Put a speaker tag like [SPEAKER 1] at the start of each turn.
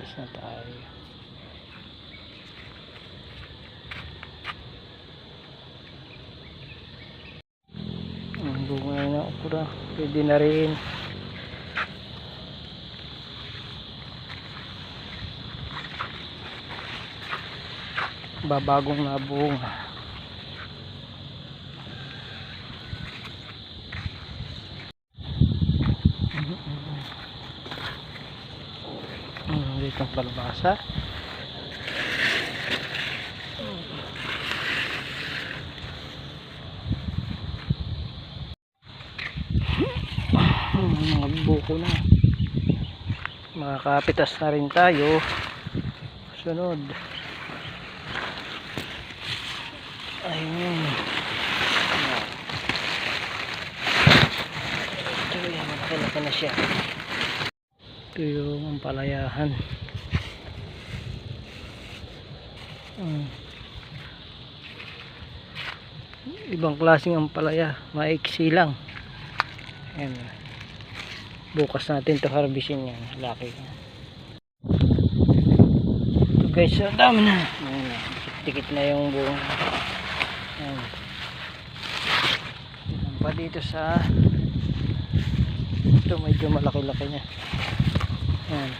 [SPEAKER 1] Pitas na tayo. Ang bunga na okra. Pwede na rin. Babagong na bunga. Dito ang palabasa. Hmm, mga buko na. Makakapitas na rin tayo. Sunod. Ayun. Ito yan, nakalaki na siya. Ito yung palayahan. Hmm. Ibang klaseng ang palaya, maiksi lang. Ayan. Bukas natin to harvestin yan. Laki. Ito guys, ang dami na. Ayan. Na yung buong. Ayan pa dito sa ito medyo malaki-laki niya. Ayan.